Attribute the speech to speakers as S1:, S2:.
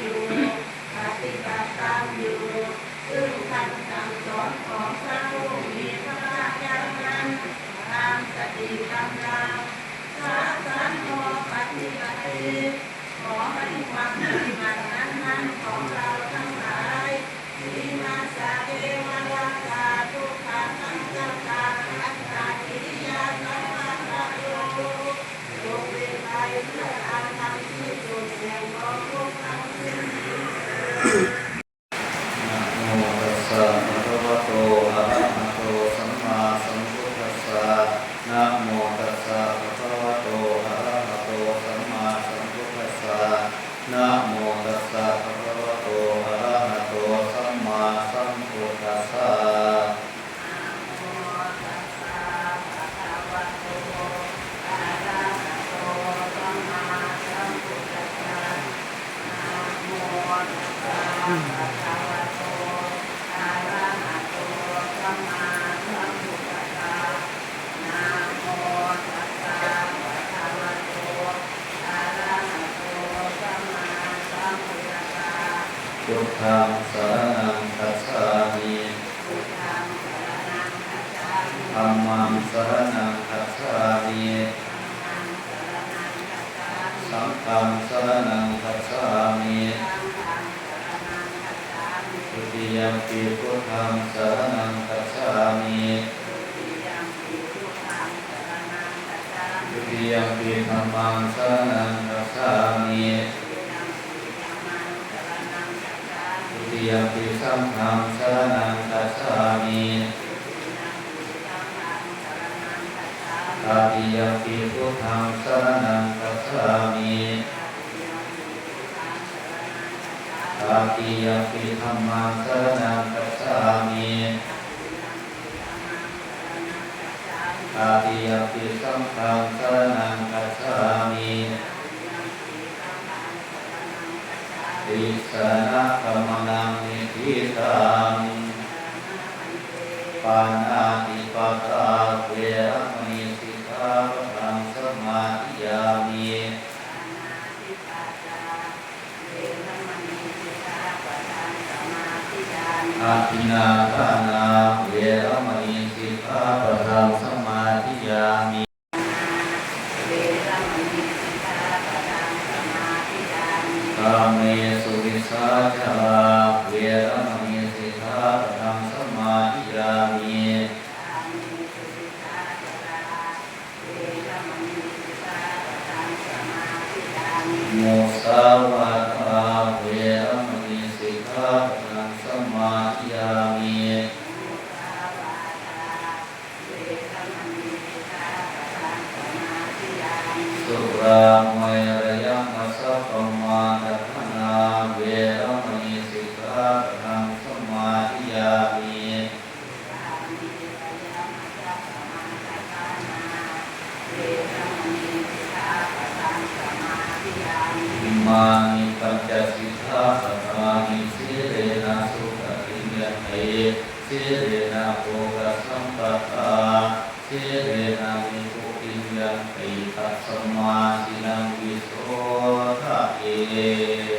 S1: อยู่ปฏิบัติตามอยู่ซึ่งคำสั่งสอนของพระผู้มีพระภาคนั้ตามสติกำลังสาสันโมปฏิบัติขอให้ความปฏิบัตินั้นของเราทั้ง
S2: นะโมตัสสะภะคะวะโตอะระหะโตสัมมาสัมพุทธัสสะ
S3: อืม
S2: พุทธังสรณังคัจฉามิ
S3: ธัมม
S2: ังสรณังคัจฉามิ
S3: สัง
S2: ฆังสรณังคัจฉามิ
S3: ทุ
S2: ติยมปีพุทธังสรณังคัจฉามิ
S3: ทุติย
S2: มปีธัมมังสรณังคัจฉามิ
S3: ทุ
S2: ติ ยมปีสังฆังสรณังคัจฉามิ
S3: ตา
S2: ติยมปีพุทธังสรณังคัจฉามิ
S3: ตาต
S2: ิยมปิธรรมังสรณังคัจฉามิ
S3: ตา
S2: ติยมปิสังฆังสรณังคัจฉามิ
S3: ติ
S2: สนะธรรมนังนิธิตัง
S3: ป
S2: านาติปาตาเวรมณีสิกขาปังสมาธิยามิ
S3: อา
S2: ทินาทานาเวรมณีสิกขาปะทังสมาธิยามิ
S3: ก
S2: าเมสุวิสาจา มานิปัญจสิทธาสมานิสิเรนะสุขติยันเตสิเรนะโภคสัมปทาสิเรนะวิภุติยันติตัสมาสินังวิโสทะเย